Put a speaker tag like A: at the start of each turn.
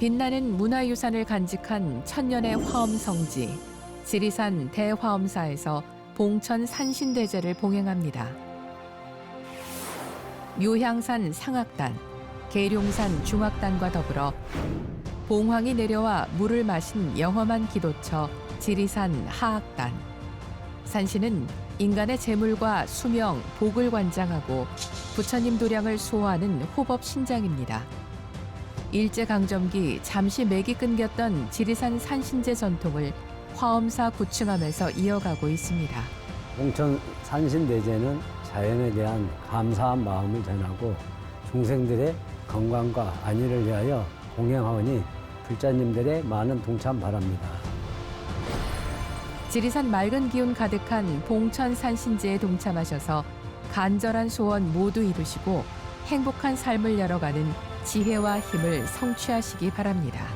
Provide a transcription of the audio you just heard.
A: 빛나는 문화유산을 간직한 천년의 화엄 성지 지리산 대화엄사에서 봉천 산신대제를 봉행합니다. 묘향산 상악단, 계룡산 중악단과 더불어 봉황이 내려와 물을 마신 영험한 기도처 지리산 하악단. 산신은 인간의 재물과 수명, 복을 관장하고 부처님 도량을 수호하는 호법 신장입니다. 일제강점기 잠시 맥이 끊겼던 지리산 산신제 전통을 화엄사 구층암에서 이어가고 있습니다.
B: 홍천 산신대제는 자연에 대한 감사한 마음을 전하고 중생들의 건강과 안위를 위하여 공양하오니 불자님들의 많은 동참 바랍니다.
A: 지리산 맑은 기운 가득한 봉천 산신제에 동참하셔서 간절한 소원 모두 이루시고 행복한 삶을 열어가는 지혜와 힘을 성취하시기 바랍니다.